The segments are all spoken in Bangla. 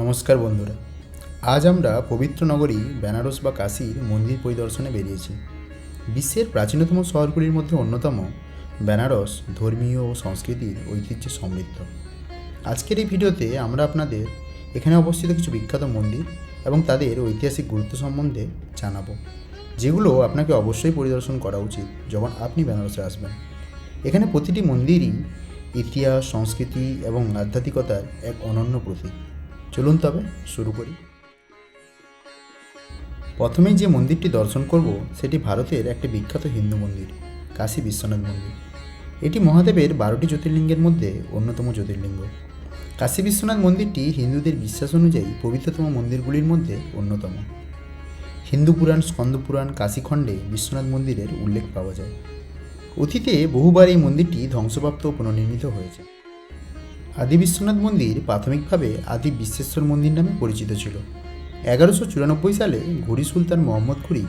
নমস্কার বন্ধুরা। আজ আমরা পবিত্র নগরী বেনারস বা কাশীর মন্দির পরিদর্শনে বেরিয়েছি। বিশ্বের প্রাচীনতম শহরগুলির মধ্যে অন্যতম বেনারস ধর্মীয় ও সংস্কৃতির ঐতিহ্যে সমৃদ্ধ। আজকের এই ভিডিওতে আমরা আপনাদের এখানে অবস্থিত কিছু বিখ্যাত মন্দির এবং তাদের ঐতিহাসিক গুরুত্ব সম্বন্ধে জানাব, যেগুলো আপনাকে অবশ্যই পরিদর্শন করা উচিত যখন আপনি বেনারসে আসবেন। এখানে প্রতিটি মন্দিরই ইতিহাস, সংস্কৃতি এবং আধ্যাত্মিকতার এক অনন্য প্রতীক। চলুন তবে শুরু করি। প্রথমেই যে মন্দিরটি দর্শন করব, সেটি ভারতের একটি বিখ্যাত হিন্দু মন্দির, কাশী বিশ্বনাথ মন্দির। এটি মহাদেবের বারোটি জ্যোতির্লিঙ্গের মধ্যে অন্যতম জ্যোতির্লিঙ্গ। কাশী বিশ্বনাথ মন্দিরটি হিন্দুদের বিশ্বাস অনুযায়ী পবিত্রতম মন্দিরগুলির মধ্যে অন্যতম। হিন্দু পুরাণ, স্কন্দ পুরাণ কাশীখণ্ডে বিশ্বনাথ মন্দিরের উল্লেখ পাওয়া যায়। অতীতে বহুবার এই মন্দিরটি ধ্বংসপ্রাপ্ত পুনর্নির্মিত হয়েছে। আদি বিশ্বনাথ মন্দির প্রাথমিকভাবে আদি বিশ্বেশ্বর মন্দির নামে পরিচিত ছিল। এগারোশো চুরানব্বই সালে ঘুরি সুলতান মোহাম্মদ ঘুরি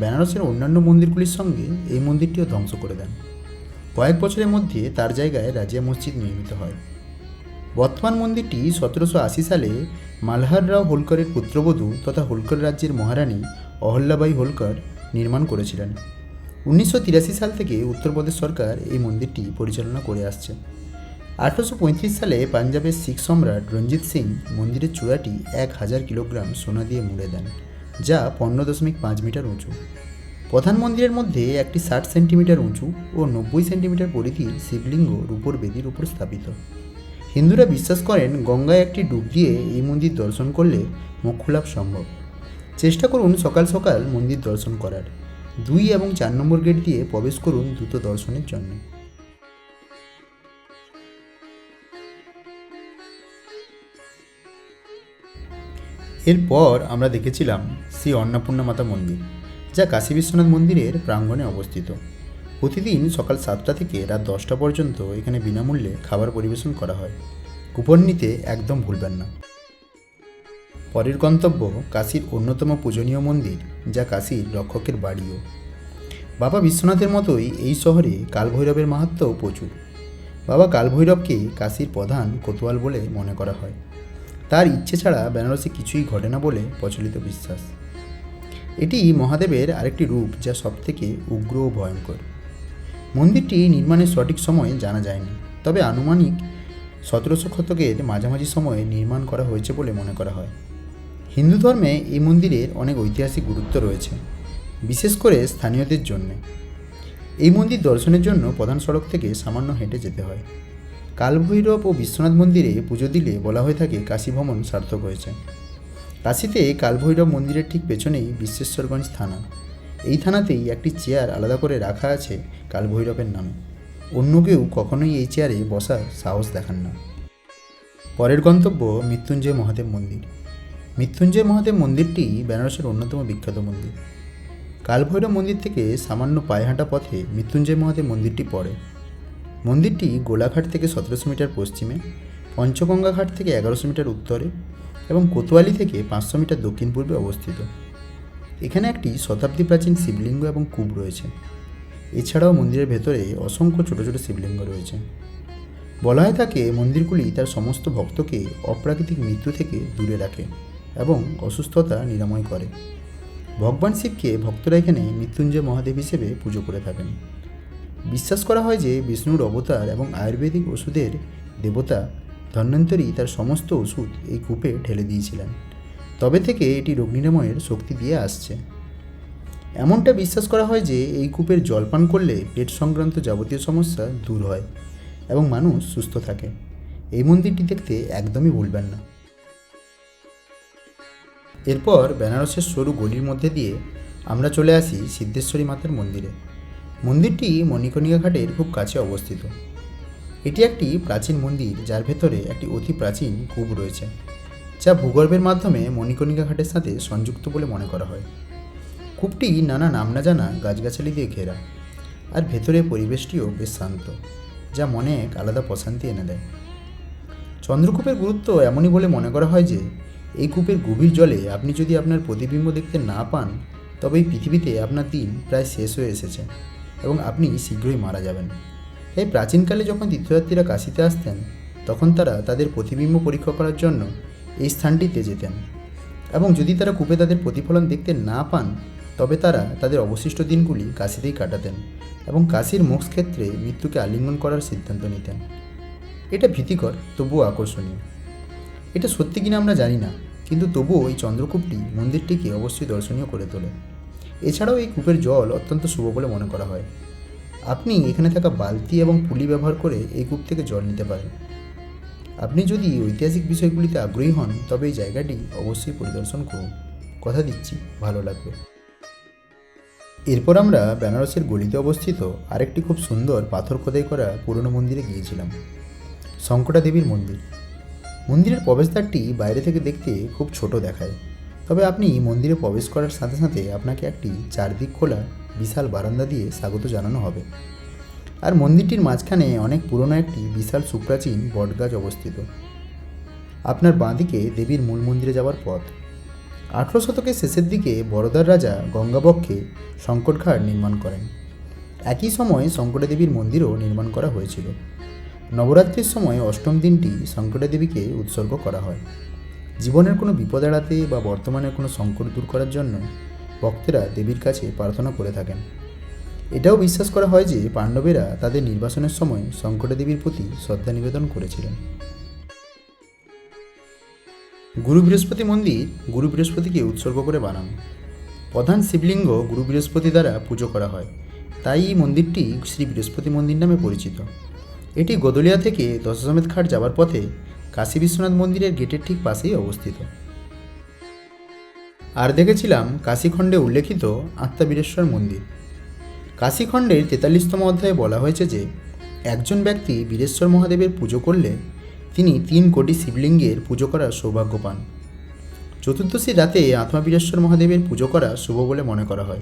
বেনারসের অন্যান্য মন্দিরগুলির সঙ্গে এই মন্দিরটিও ধ্বংস করে দেন। কয়েক বছরের মধ্যে তার জায়গায় রাজিয়া মসজিদ নির্মিত হয়। বর্তমান মন্দিরটি সতেরোশো আশি সালে মালহার রাও হোলকরের পুত্রবধূ তথা হোলকর রাজ্যের মহারানী অহল্যাবাই হোলকর নির্মাণ করেছিলেন। উনিশশো তিরাশি সাল থেকে উত্তরপ্রদেশ সরকার এই মন্দিরটি পরিচালনা করে আসছে। আঠারোশো পঁয়ত্রিশ সালে পাঞ্জাবের শিখ সম্রাট রঞ্জিত সিং মন্দিরের চূড়াটি এক হাজার কিলোগ্রাম সোনা দিয়ে মুড়ে দেন, যা পনেরো দশমিক পাঁচ মিটার উঁচু। প্রধান মন্দিরের মধ্যে একটি ষাট সেন্টিমিটার উঁচু ও নব্বই সেন্টিমিটার পরিধির শিবলিঙ্গ রূপর বেদির উপর স্থাপিত। হিন্দুরা বিশ্বাস করেন গঙ্গায় একটি ডুব দিয়ে এই মন্দির দর্শন করলে মোক্ষলাভ সম্ভব। চেষ্টা করুন সকাল সকাল মন্দির দর্শন করার। দুই এবং চার নম্বর গেট দিয়ে প্রবেশ করুন দ্রুত দর্শনের জন্য। এরপর আমরা দেখেছিলাম শ্রী অন্নপূর্ণা মাতা মন্দির, যা কাশী বিশ্বনাথ মন্দিরের প্রাঙ্গণে অবস্থিত। প্রতিদিন সকাল সাতটা থেকে রাত দশটা পর্যন্ত এখানে বিনামূল্যে খাবার পরিবেশন করা হয়। কুপন নিতে একদম ভুলবেন না। পরের গন্তব্য কাশীর অন্যতম পূজনীয় মন্দির, যা কাশীর রক্ষকের বাড়িও। বাবা বিশ্বনাথের মতোই এই শহরে কালভৈরবের মাহাত্ম্যও প্রচুর। বাবা কালভৈরবকে কাশীর প্রধান কোতোয়াল বলে মনে করা হয়। তার ইচ্ছে ছাড়া বেনারসে কিছুই ঘটে না বলে প্রচলিত বিশ্বাস। এটি মহাদেবের আরেকটি রূপ যা সবথেকে উগ্র ও ভয়ঙ্কর। মন্দিরটি নির্মাণের সঠিক সময় জানা যায়নি, তবে আনুমানিক সতেরোশো শতকের মাঝামাঝি সময়ে নির্মাণ করা হয়েছে বলে মনে করা হয়। হিন্দু ধর্মে এই মন্দিরের অনেক ঐতিহাসিক গুরুত্ব রয়েছে, বিশেষ করে স্থানীয়দের জন্যে। এই মন্দির দর্শনের জন্য প্রধান সড়ক থেকে সামান্য হেঁটে যেতে হয়। কালভৈরব ও বিশ্বনাথ মন্দিরে পুজো দিলে বলা হয়ে থাকে কাশী ভ্রমণ সার্থক হয়েছে। কাশীতে কালভৈরব মন্দিরের ঠিক পেছনেই বিশ্বেশ্বরগঞ্জ থানা। এই থানাতেই একটি চেয়ার আলাদা করে রাখা আছে কালভৈরবের নামে। অন্য কেউ কখনোই এই চেয়ারে বসার সাহস দেখান না। পরের গন্তব্য মৃত্যুঞ্জয় মহাদেব মন্দির। মৃত্যুঞ্জয় মহাদেব মন্দিরটি বেনারসের অন্যতম বিখ্যাত মন্দির। কালভৈরব মন্দির থেকে সামান্য পায়ে হাঁটা পথে মৃত্যুঞ্জয় মহাদেব মন্দিরটি পড়ে। মন্দিরটি গোলাঘাট থেকে সতেরোশো মিটার পশ্চিমে, পঞ্চগঙ্গা ঘাট থেকে এগারোশো মিটার উত্তরে এবং কোতোয়ালি থেকে পাঁচশো মিটার দক্ষিণ পূর্বে অবস্থিত। এখানে একটি শতাব্দী প্রাচীন শিবলিঙ্গ এবং কূপ রয়েছে। এছাড়াও মন্দিরের ভেতরে অসংখ্য ছোট ছোট শিবলিঙ্গ রয়েছে। বলা হয় থাকে, মন্দিরগুলি তার সমস্ত ভক্তকে অপ্রাকৃতিক মৃত্যু থেকে দূরে রাখে এবং অসুস্থতা নিরাময় করে। ভগবান শিবকে ভক্তরা এখানে মৃত্যুঞ্জয় মহাদেব হিসেবে পুজো করে থাকেন। বিশ্বাস করা হয় যে বিষ্ণুর অবতার এবং আয়ুর্বেদিক ওষুধের দেবতা ধন্বন্তরী তার সমস্ত ওষুধ এই কূপে ঢেলে দিয়েছিলেন। তবে থেকে এটি রোগ নিরাময়ের শক্তি দিয়ে আসছে। এমনটা বিশ্বাস করা হয় যে এই কূপের জল পান করলে পেট সংক্রান্ত যাবতীয় সমস্যা দূর হয় এবং মানুষ সুস্থ থাকে। এই মন্দিরটি দেখতে একদমই ভুলবেন না। এরপর বেনারসের সরু গলির মধ্যে দিয়ে আমরা চলে আসি সিদ্ধেশ্বরী মাতার মন্দিরে। মন্দিরটি মণিকর্ণিকা ঘাটের খুব কাছে অবস্থিত। এটি একটি প্রাচীন মন্দির, যার ভেতরে একটি অতি প্রাচীন কূপ রয়েছে, যা ভূগর্ভের মাধ্যমে মণিকর্ণিকা ঘাটের সাথে সংযুক্ত বলে মনে করা হয়। কূপটি নানা নাম না জানা গাছগাছালি দিয়ে ঘেরা, আর ভেতরে পরিবেশটিও বেশ শান্ত, যা মনে এক আলাদা প্রশান্তি এনে দেয়। চন্দ্রকূপের গুরুত্ব এমনই বলে মনে করা হয় যে, এই কূপের গভীর জলে আপনি যদি আপনার প্রতিবিম্ব দেখতে না পান, তবে এই পৃথিবীতে আপনার দিন প্রায় শেষ হয়ে এসেছে। এবং আপনি শীঘ্রই মারা যাবেন। এই প্রাচীনকালে যখন তীর্থযাত্রীরা কাশিতে আসতেন, তখন তারা তাদের প্রতিবিম্ব পরীক্ষা করার জন্য এই স্থানটিতে যেতেন। এবং যদি তারা কূপে তাদের প্রতিফলন দেখতে না পান, তবে তারা তাদের অবশিষ্ট দিনগুলি কাশিতেই কাটাতেন এবং কাশির মোক্ষ ক্ষেত্রে মৃত্যুকে আলিঙ্গন করার সিদ্ধান্ত নিতেন। এটা ভীতিকর, তবুও আকর্ষণীয়। এটা সত্যি কিনা আমরা জানি না, কিন্তু তবুও এই চন্দ্রকূপটি মন্দিরটিকে অবশ্যই দর্শনীয় করে তোলে। এছাড়াও এই কূপের জল অত্যন্ত শুভ বলে মনে করা হয়। আপনি এখানে থাকা বালতি এবং পুলি ব্যবহার করে এই কূপ থেকে জল নিতে পারেন। আপনি যদি ঐতিহাসিক বিষয়গুলিতে আগ্রহী হন, তবে এই জায়গাটি অবশ্যই পরিদর্শন করুন। কথা দিচ্ছি, ভালো লাগবে। এরপর আমরা বেনারসের গলিতে অবস্থিত আরেকটি খুব সুন্দর পাথর খোদাই করা পুরনো মন্দিরে গিয়েছিলাম। শঙ্কটা দেবীর মন্দির। মন্দিরের প্রবেশদ্বারটি বাইরে থেকে দেখতে খুব ছোট দেখায়। তবে আপনি মন্দিরে প্রবেশ করার সাথে সাথে আপনাকে একটি চারদিক খোলা বিশাল বারান্দা দিয়ে স্বাগত জানানো হবে। আর মন্দিরটির মাঝখানে অনেক পুরনো একটি বিশাল সুপ্রাচীন বটগাছ অবস্থিত। আপনার বাঁদিকে দেবীর মূল মন্দিরে যাওয়ার পথ। আঠেরো শতকের শেষের দিকে বরোদার রাজা গঙ্গাবক্ষে সংকটঘাট নির্মাণ করেন। একই সময় শঙ্কটা দেবীর মন্দিরও নির্মাণ করা হয়েছিল। নবরাত্রির সময় অষ্টম দিনটি শঙ্কটা দেবীকে উৎসর্গ করা হয়। জীবনের কোনো বিপদ এড়াতে বা বর্তমানের কোনো সংকট দূর করার জন্য ভক্তেরা দেবীর কাছে প্রার্থনা করে থাকেন। এটাও বিশ্বাস করা হয় যে পাণ্ডবেরা তাদের নির্বাসনের সময় শঙ্কটা দেবীর প্রতি শ্রদ্ধা নিবেদন করেছিলেন। গুরু বৃহস্পতি মন্দির গুরু বৃহস্পতিকে উৎসর্গ করে বানানো। প্রধান শিবলিঙ্গ গুরু বৃহস্পতি দ্বারা পুজো করা হয়। তাই এই মন্দিরটি শ্রী বৃহস্পতি মন্দির নামে পরিচিত। এটি গদলিয়া থেকে দশসমেত ঘাট যাওয়ার পথে কাশী বিশ্বনাথ মন্দিরের গেটের ঠিক পাশেই অবস্থিত। আর দেখেছিলাম কাশীখণ্ডে উল্লেখিত আত্মাবীরেশ্বর মন্দির। কাশীখণ্ডের তেতাল্লিশতম অধ্যায়ে বলা হয়েছে যে, একজন ব্যক্তি বীরেশ্বর মহাদেবের পুজো করলে তিনি তিন কোটি শিবলিঙ্গের পুজো করার সৌভাগ্য পান। চতুর্দশীর রাতে আত্মাবীরেশ্বর মহাদেবের পুজো করা শুভ বলে মনে করা হয়।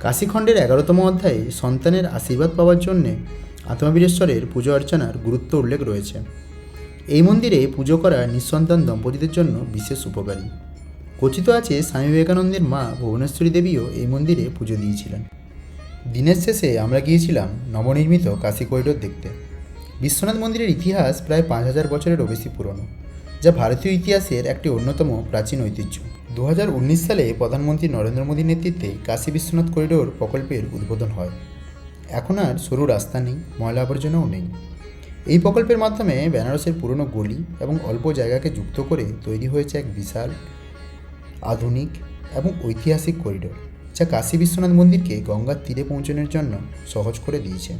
কাশীখণ্ডের এগারোতম অধ্যায়ে সন্তানের আশীর্বাদ পাওয়ার জন্যে আত্মাবীরেশ্বরের পুজো অর্চনার গুরুত্ব উল্লেখ রয়েছে। এই মন্দিরে পুজো করা নিঃসন্তান দম্পতিদের জন্য বিশেষ উপকারী। কথিত আছে, স্বামী বিবেকানন্দের মা ভুবনেশ্বরী দেবীও এই মন্দিরে পুজো দিয়েছিলেন। দিনের শেষে আমরা গিয়েছিলাম নবনির্মিত কাশী করিডোর দেখতে। বিশ্বনাথ মন্দিরের ইতিহাস প্রায় পাঁচ হাজার বছরেরও বেশি পুরনো, যা ভারতীয় ইতিহাসের একটি অন্যতম প্রাচীন ঐতিহ্য। দু হাজার উনিশ সালে প্রধানমন্ত্রী নরেন্দ্র মোদীর নেতৃত্বে কাশী বিশ্বনাথ করিডোর প্রকল্পের উদ্বোধন হয়। এখন আর সরু রাস্তা নেই, ময়লা আবর্জনাও নেই। এই প্রকল্পের মাধ্যমে বেনারসের পুরনো গলি এবং অল্প জায়গাকে যুক্ত করে তৈরি হয়েছে এক বিশাল, আধুনিক এবং ঐতিহাসিক করিডোর, যা কাশী বিশ্বনাথ মন্দিরকে গঙ্গার তীরে পৌঁছানোর জন্য সহজ করে দিয়েছে।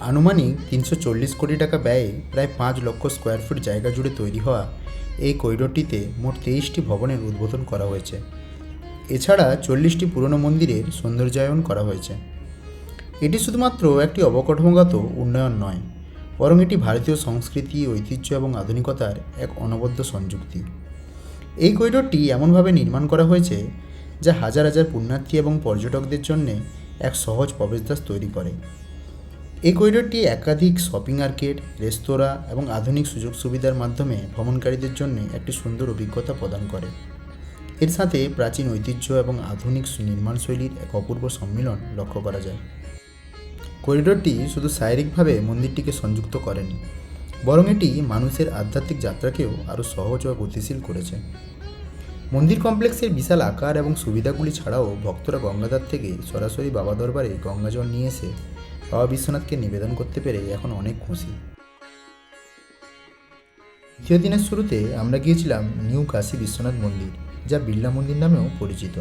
আনুমানিক তিনশো চল্লিশ কোটি টাকা ব্যয়ে প্রায় পাঁচ লক্ষ স্কোয়ার ফুট জায়গা জুড়ে তৈরি হওয়া এই করিডোরটিতে মোট তেইশটি ভবনের উদ্বোধন করা হয়েছে। এছাড়া চল্লিশটি পুরনো মন্দিরের সৌন্দর্যায়ন করা হয়েছে। এটি শুধুমাত্র একটি অবকাঠামোগত উন্নয়ন নয় বরং এটি ভারতীয় সংস্কৃতি, ঐতিহ্য এবং আধুনিকতার এক অনবদ্য সংযুক্তি। এই করিডোরটি এমনভাবে নির্মাণ করা হয়েছে যা হাজার হাজার পুণ্যার্থী এবং পর্যটকদের জন্য এক সহজ প্রবেশদ্বার তৈরি করে। এই করিডোরটি একাধিক শপিং আর্কেড, রেস্তোরাঁ এবং আধুনিক সুযোগ সুবিধার মাধ্যমে ভ্রমণকারীদের জন্য একটি সুন্দর অভিজ্ঞতা প্রদান করে। এর সাথে প্রাচীন ঐতিহ্য এবং আধুনিক নির্মাণশৈলীর এক অপূর্ব সম্মিলন লক্ষ্য করা যায়। করিডোরটি শুধু শারীরিকভাবে মন্দিরটিকে সংযুক্ত করেনি, বরং এটি মানুষের আধ্যাত্মিক যাত্রাকেও আরও সহজ ও গতিশীল করেছে। মন্দির কমপ্লেক্সের বিশাল আকার এবং সুবিধাগুলি ছাড়াও ভক্তরা গঙ্গাধার থেকে সরাসরি বাবা দরবারে গঙ্গাজল নিয়ে এসে বাবা বিশ্বনাথকে নিবেদন করতে পেরে এখন অনেক খুশি। দ্বিতীয় দিনের শুরুতে আমরা গিয়েছিলাম নিউ কাশী বিশ্বনাথ মন্দির, যা বিড়লা মন্দির নামেও পরিচিত।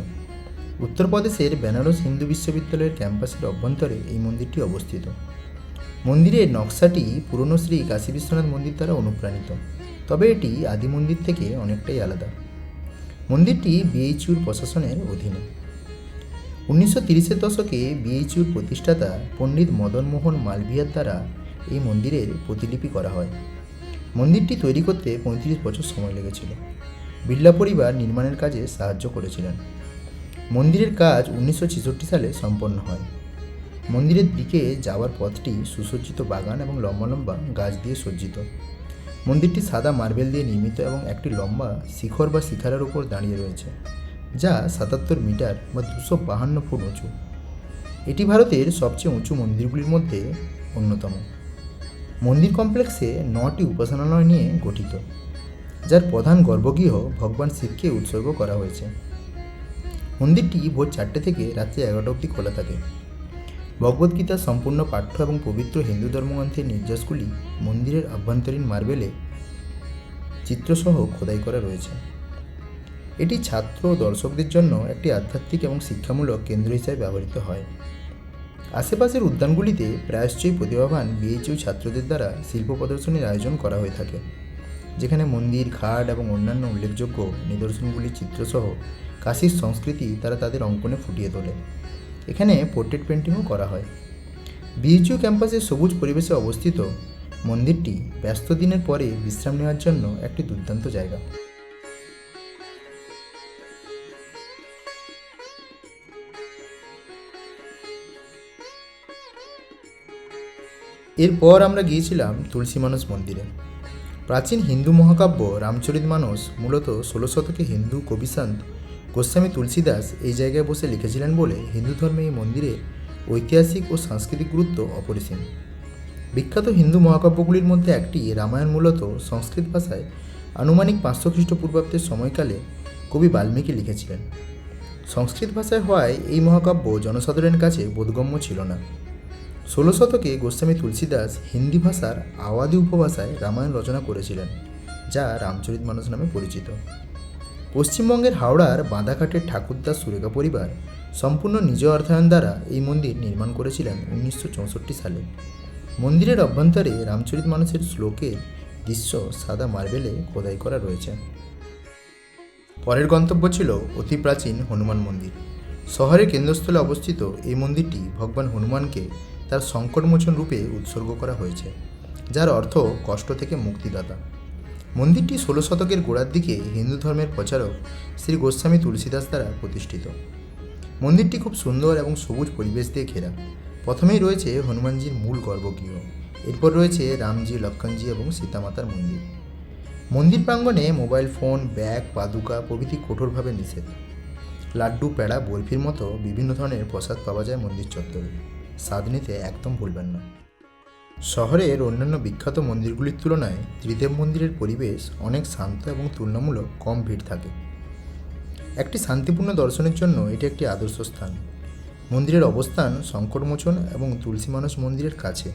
উত্তরপ্রদেশের বেনারস হিন্দু বিশ্ববিদ্যালয়ের ক্যাম্পাসের অভ্যন্তরে এই মন্দিরটি অবস্থিত। মন্দিরের নকশাটি পুরনো শ্রী কাশী বিশ্বনাথ মন্দির দ্বারা অনুপ্রাণিত, তবে এটি আদি মন্দির থেকে অনেকটাই আলাদা। মন্দিরটি বিএইচইউর প্রশাসনের অধীনে। উনিশশো তিরিশের দশকে বিএইচইউর প্রতিষ্ঠাতা পণ্ডিত মদন মোহন মালভিয়ার দ্বারা এই মন্দিরের প্রতিলিপি করা হয়। মন্দিরটি তৈরি করতে পঁয়ত্রিশ বছর সময় লেগেছিল। বিড়লা পরিবার নির্মাণের কাজে সাহায্য করেছিলেন। মন্দিরের কাজ উনিশশো ছেষট্টি সালে সম্পন্ন হয়। মন্দিরের দিকে যাওয়ার পথটি সুসজ্জিত বাগান এবং লম্বা লম্বা গাছ দিয়ে সজ্জিত। মন্দিরটি সাদা মার্বেল দিয়ে নির্মিত এবং একটি লম্বা শিখর বা শিখারের উপর দাঁড়িয়ে রয়েছে, যা সাতাত্তর মিটার বা দুশো বাহান্ন ফুট উঁচু। এটি ভারতের সবচেয়ে উঁচু মন্দিরগুলির মধ্যে অন্যতম। মন্দির কমপ্লেক্সে নটি উপাসনালয় নিয়ে গঠিত, যার প্রধান গর্ভগৃহ ভগবান শিবকে উৎসর্গ করা হয়েছে। মন্দিরটি ভোর চারটে থেকে রাত্রি এগারোটা অবধি খোলা থাকে। ভগবদ্গীতার সম্পূর্ণ পাঠ্য এবং পবিত্র হিন্দু ধর্মগ্রন্থের নির্যাসগুলি মন্দিরের আভ্যন্তরীণ মার্বেলে চিত্রসহ খোদাই করা রয়েছে। এটি ছাত্র ও দর্শকদের জন্য একটি আধ্যাত্মিক এবং শিক্ষামূলক কেন্দ্র হিসাবে ব্যবহৃত হয়। আশেপাশের উদ্যানগুলিতে প্রায়শ্চয়ই প্রতিভাবান বিএইচইউ ছাত্রদের দ্বারা শিল্প প্রদর্শনীর আয়োজন করা হয়ে থাকে। যেখানে মন্দির, ঘাট এবং অন্যান্য উল্লেখযোগ্য নিদর্শনগুলির চিত্রসহ কাশীর সংস্কৃতি তারা তাদের অঙ্কনে ফুটিয়ে তোলে। এখানে পোর্ট্রেট পেন্টিংও করা হয়। বিএইচইউ ক্যাম্পাসের সবুজ পরিবেশে অবস্থিত মন্দিরটি ব্যস্ত দিনের পরে বিশ্রাম নেওয়ার জন্য একটি দুর্দান্ত জায়গা। এরপর আমরা গিয়েছিলাম তুলসী মানস মন্দিরে। প্রাচীন হিন্দু মহাকাব্য রামচরিত মানস, মূলত ষোলো শতকে হিন্দু কবিসন্ত গোস্বামী তুলসীদাস এই জায়গায় বসে লিখেছিলেন বলে হিন্দু ধর্মে এই মন্দিরের ঐতিহাসিক ও সাংস্কৃতিক গুরুত্ব অপরিসীম। বিখ্যাত হিন্দু মহাকাব্যগুলির মধ্যে একটি রামায়ণ মূলত সংস্কৃত ভাষায় আনুমানিক পাঁচশো খ্রিস্টপূর্বাব্দের সময়কালে কবি বাল্মীকি লিখেছিলেন। সংস্কৃত ভাষায় হওয়ায় এই মহাকাব্য জনসাধারণের কাছে বোধগম্য ছিল না। ষোলো শতকে গোস্বামী তুলসীদাস হিন্দি ভাষার আওয়াদি উপভাষায় রামায়ণ রচনা করেছিলেন, যা রামচরিত মানস নামে পরিচিত। পশ্চিমবঙ্গের হাওড়ার বাঁধাঘাটের ঠাকুরদাস সুরেখা পরিবার সম্পূর্ণ নিজ অর্থায়ন দ্বারা এই মন্দির নির্মাণ করেছিলেন উনিশশো চৌষট্টি সালে। মন্দিরের অভ্যন্তরে রামচরিত মানসের শ্লোকের দৃশ্য সাদা মার্বেলে খোদাই করা রয়েছে। পরের গন্তব্য ছিল অতি প্রাচীন হনুমান মন্দির। শহরের কেন্দ্রস্থলে অবস্থিত এই মন্দিরটি ভগবান হনুমানকে তার সংকটমোচন রূপে উৎসর্গ করা হয়েছে, যার অর্থ কষ্ট থেকে মুক্তিদাতা। মন্দিরটি ষোলো শতকের গোড়ার দিকে হিন্দু ধর্মের প্রচারক শ্রী গোস্বামী তুলসীদাস দ্বারা প্রতিষ্ঠিত। মন্দিরটি খুব সুন্দর এবং সবুজ পরিবেশ দিয়ে ঘেরা। প্রথমেই রয়েছে হনুমানজির মূল গর্ভগৃহ, এরপর রয়েছে রামজি, লক্ষণজি এবং সীতামাতার মন্দির। মন্দির প্রাঙ্গণে মোবাইল ফোন, ব্যাগ, পাদুকা প্রভৃতি কঠোরভাবে নিষেধ। লাড্ডু, পেড়া, বরফির মতো বিভিন্ন ধরনের প্রসাদ পাওয়া যায় মন্দির চত্বরে। স্বাদ নিতে একদম ভুলবেন না। শহরের অন্যান্য বিখ্যাত মন্দিরগুলির তুলনায় ত্রিদেব মন্দিরের পরিবেশ অনেক শান্ত এবং তুলনামূলক কম ভিড় থাকে। একটি শান্তিপূর্ণ দর্শনের জন্য এটি একটি আদর্শ স্থান। মন্দিরের অবস্থান সংকটমোচন এবং তুলসী মানস মন্দিরের কাছে।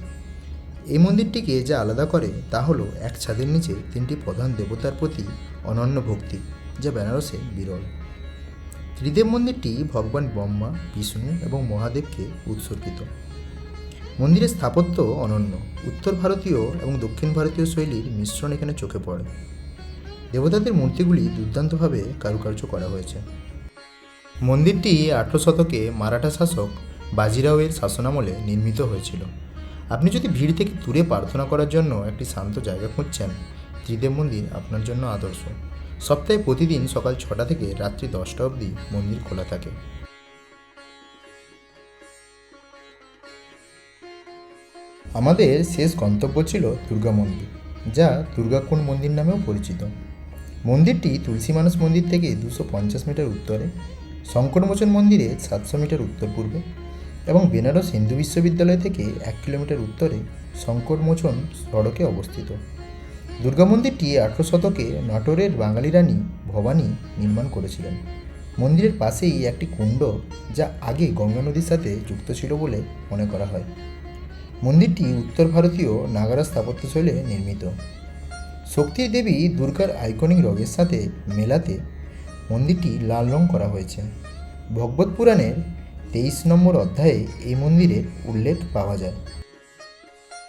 এই মন্দিরটিকে যা আলাদা করে তা হল এক ছাদের নিচে তিনটি প্রধান দেবতার প্রতি অনন্য ভক্তি, যা বেনারসে বিরল। ত্রিদেব মন্দিরটি ভগবান ব্রহ্মা, বিষ্ণু এবং মহাদেবকে উৎসর্গিত। মন্দিরের স্থাপত্য অনন্য। উত্তর ভারতীয় এবং দক্ষিণ ভারতীয় শৈলীর মিশ্রণ এখানে চোখে পড়ে। দেবতাদের মূর্তিগুলি দুর্দান্তভাবে কারুকার্য করা হয়েছে। মন্দিরটি আঠেরো শতকে মারাঠা শাসক বাজিরাওয়ের শাসনামলে নির্মিত হয়েছিল। আপনি যদি ভিড় থেকে দূরে প্রার্থনা করার জন্য একটি শান্ত জায়গা খুঁজছেন, ত্রিদেব মন্দির আপনার জন্য আদর্শ। সপ্তাহে প্রতিদিন সকাল ছটা থেকে রাত্রি দশটা অবধি মন্দির খোলা থাকে। আমাদের শেষ গন্তব্য ছিল দুর্গা মন্দির, যা দুর্গাকুণ্ড মন্দির নামেও পরিচিত। মন্দিরটি তুলসী মানস মন্দির থেকে দুশো পঞ্চাশ মিটার উত্তরে, শঙ্করমোচন মন্দিরে সাতশো মিটার উত্তর পূর্বে এবং বেনারস হিন্দু বিশ্ববিদ্যালয় থেকে এক কিলোমিটার উত্তরে শঙ্করমোচন সড়কে অবস্থিত। দুর্গা মন্দিরটি আঠেরো শতকে নাটোরের বাঙালি রানী ভবানী নির্মাণ করেছিলেন। মন্দিরের পাশেই একটি কুণ্ড যা আগে গঙ্গা নদীর সাথে যুক্ত ছিল বলে মনে করা হয়। মন্দিরটি উত্তর ভারতীয় নাগারা স্থাপত্যশৈলে নির্মিত। শক্তির দেবী দুর্গার আইকনিক রঙের সাথে মেলাতে মন্দিরটি লাল রং করা হয়েছে। ভগবত পুরাণের তেইশ নম্বর অধ্যায়ে এই মন্দিরের উল্লেখ পাওয়া যায়।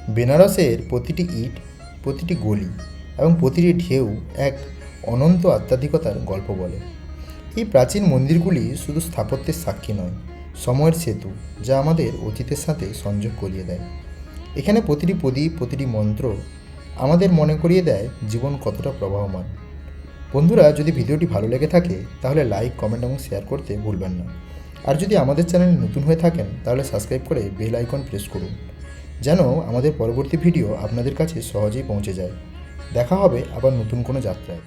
বেনারসের প্রতিটি ইট প্রতিটি গলি এবং প্রতিটি ঢেউ এক অনন্ত আধ্যাত্মিকতার গল্প বলে। এই প্রাচীন মন্দিরগুলি শুধু স্থাপত্যের সাক্ষী নয়, সময়ের সেতু যা আমাদের অতীতের সাথে সংযোগ করিয়ে দেয়। এখানে প্রতিটি প্রদীপ, প্রতিটি মন্ত্র আমাদের মনে করিয়ে দেয় জীবন কতটা প্রবাহমান। বন্ধুরা, যদি ভিডিওটি ভালো লেগে থাকে, তাহলে লাইক কমেন্ট এবং শেয়ার করতে ভুলবেন না। আর যদি আমাদের চ্যানেল নতুন হয়ে থাকেন, তাহলে সাবস্ক্রাইব করে বেল আইকন প্রেস করুন। যেন আমাদের পরবর্তী ভিডিও আপনাদের কাছে সহজেই পৌঁছে যায়। দেখা হবে আবার নতুন কোনো যাত্রায়।